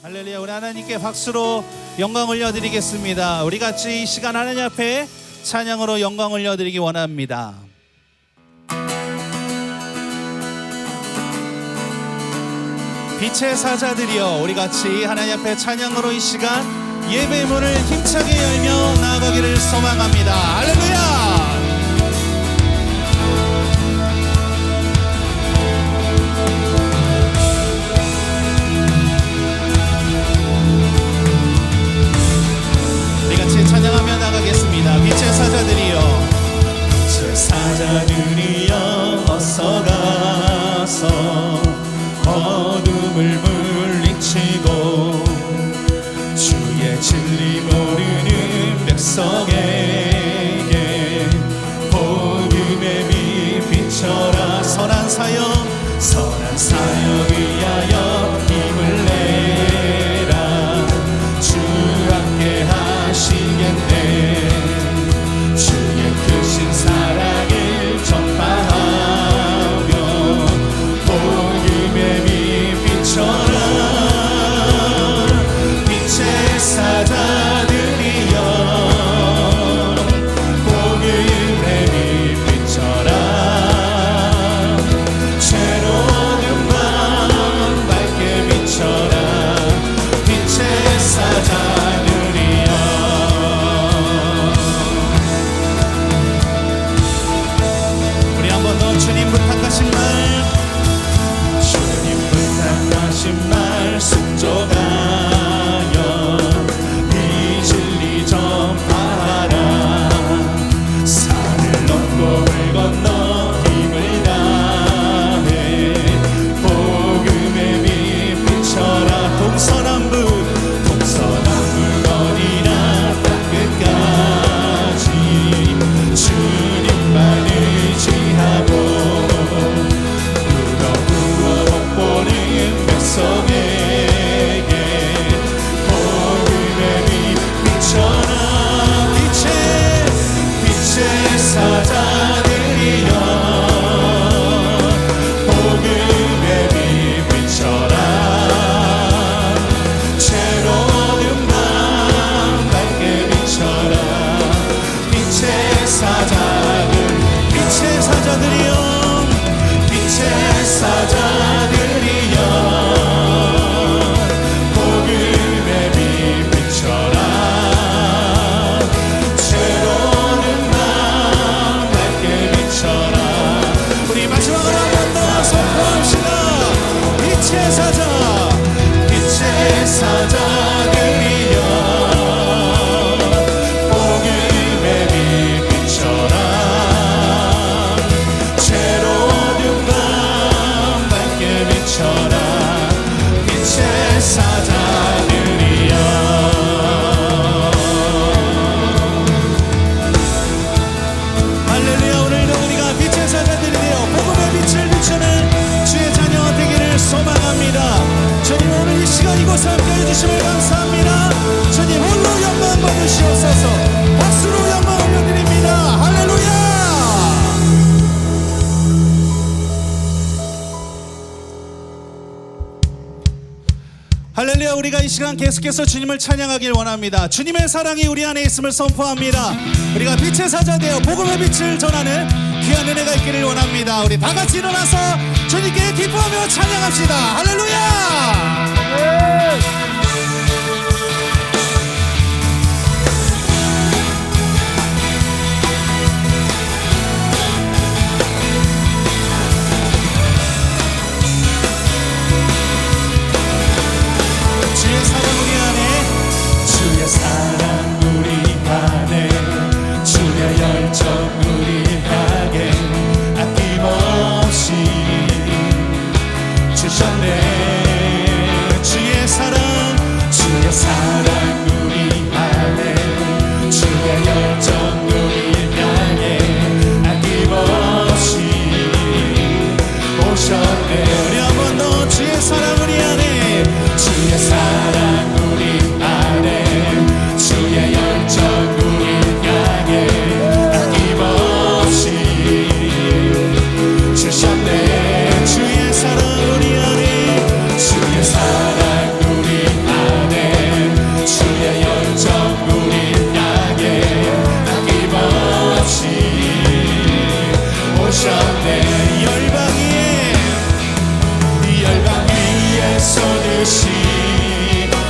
할렐루야. 우리 하나님께 박수로 영광 올려드리겠습니다. 우리 같이 이 시간 하나님 앞에 찬양으로 영광 올려드리기 원합니다. 빛의 사자들이여 우리 같이 하나님 앞에 찬양으로 이 시간 예배 문을 힘차게 열며 나아가기를 소망합니다. 할렐루야 선포합시다. 빛의 사자 시간 이곳에 함께 해 주심을 감사합니다. 주님 홀로 영광 받으시옵소서. 박수로 영광 올려드립니다. 할렐루야! 할렐루야 우리가 이 시간 계속해서 주님을 찬양하길 원합니다. 주님의 사랑이 우리 안에 있음을 선포합니다. 우리가 빛의 사자 되어 복음의 빛을 전하는 귀한 은혜가 있기를 원합니다. 우리 다 같이 일어나서 주님께 기뻐하며 찬양합시다. 할렐루야 주 어려운 너의 사랑을 안에 지혜 사랑.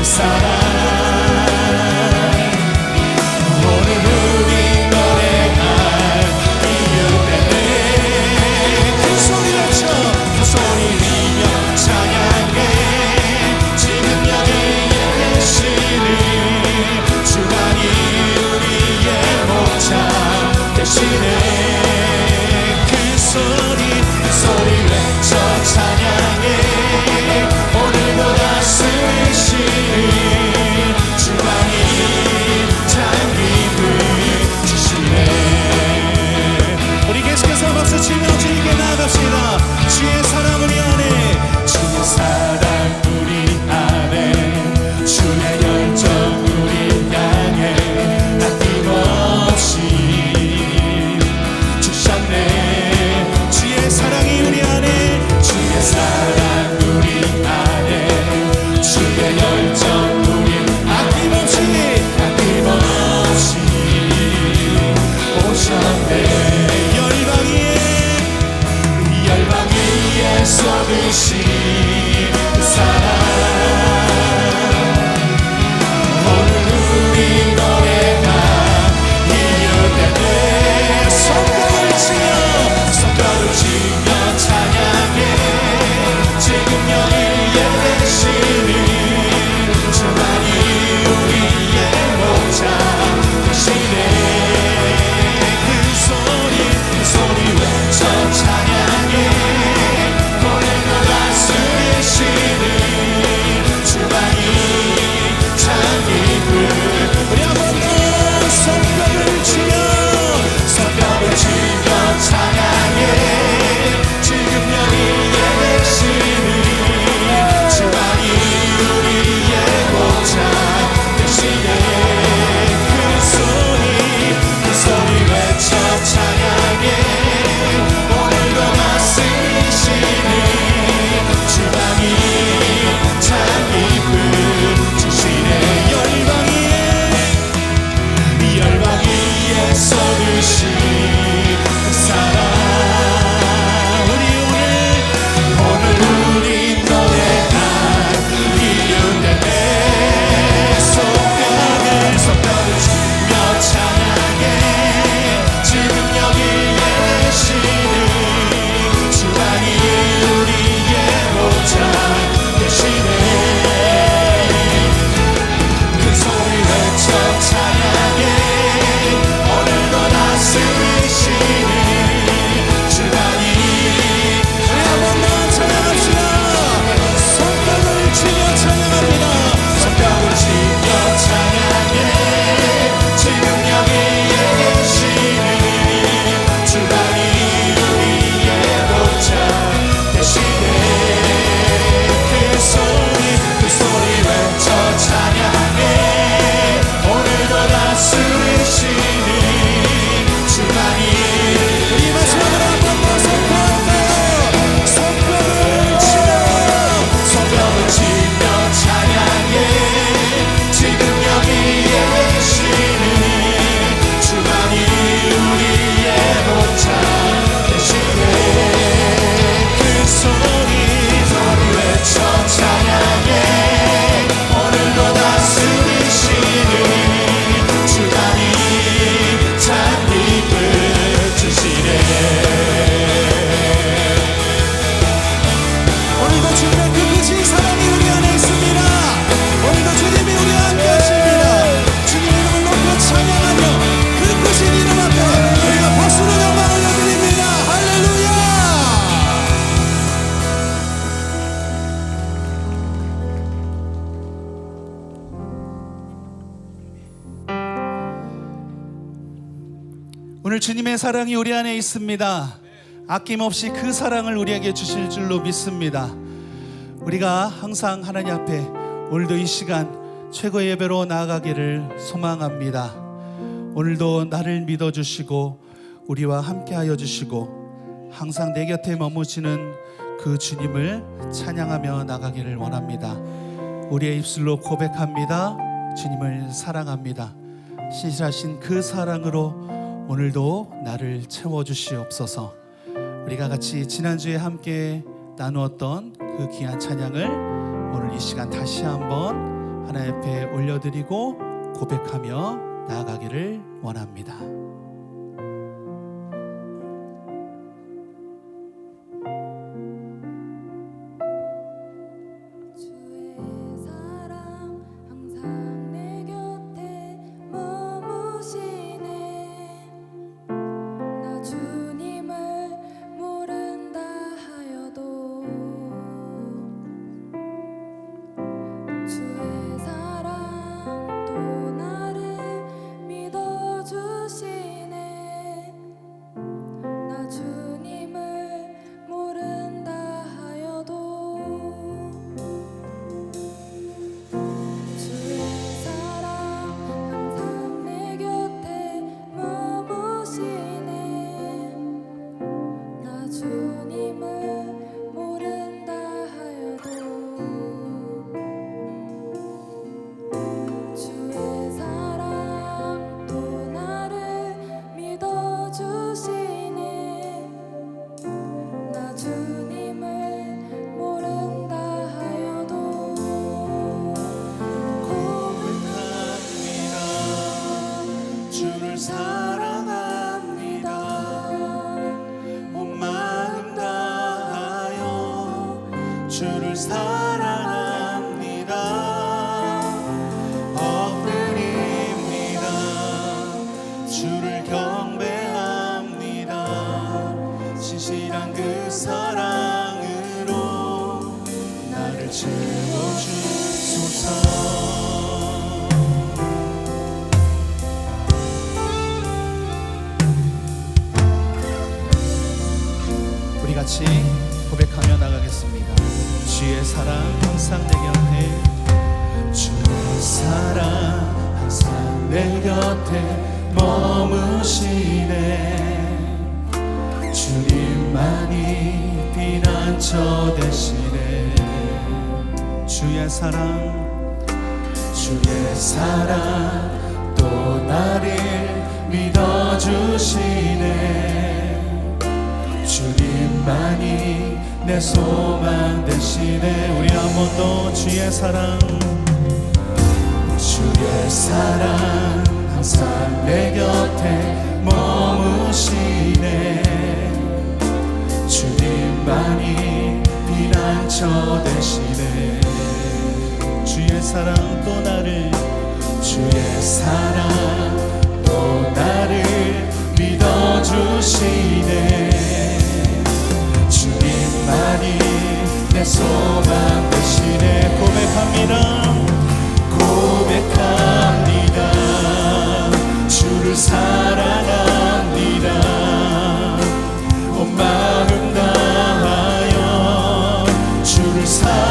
acontecerá. é sobre si. 주님의 사랑이 우리 안에 있습니다. 아낌없이 그 사랑을 우리에게 주실 줄로 믿습니다. 우리가 항상 하나님 앞에 오늘도 이 시간 최고의 예배로 나아가기를 소망합니다. 오늘도 나를 믿어주시고 우리와 함께하여 주시고 항상 내 곁에 머무시는 그 주님을 찬양하며 나가기를 원합니다. 우리의 입술로 고백합니다. 주님을 사랑합니다. 신실하신 그 사랑으로 오늘도 나를 채워주시옵소서. 우리가 같이 지난주에 함께 나누었던 그 귀한 찬양을 오늘 이 시간 다시 한번 하나님 앞에 올려드리고 고백하며 나아가기를 원합니다. 주의 사랑 항상 주를 사랑 사랑 항상 내 곁에. 주의 사랑 항상 내 곁에 머무시네. 주님만이 피난처 되시네 주의 사랑 주의 사랑 또 나를 믿어주시네. 주님만이 내 소망 대신에 우리 한 번 더 주의 사랑. 주의 사랑 항상 내 곁에. is.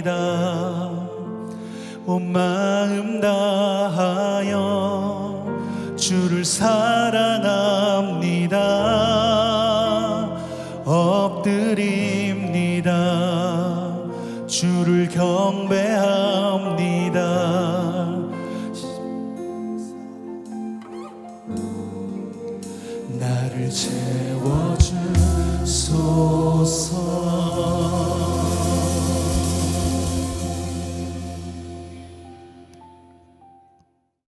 나이다. 온 마음 다하여 주를 사랑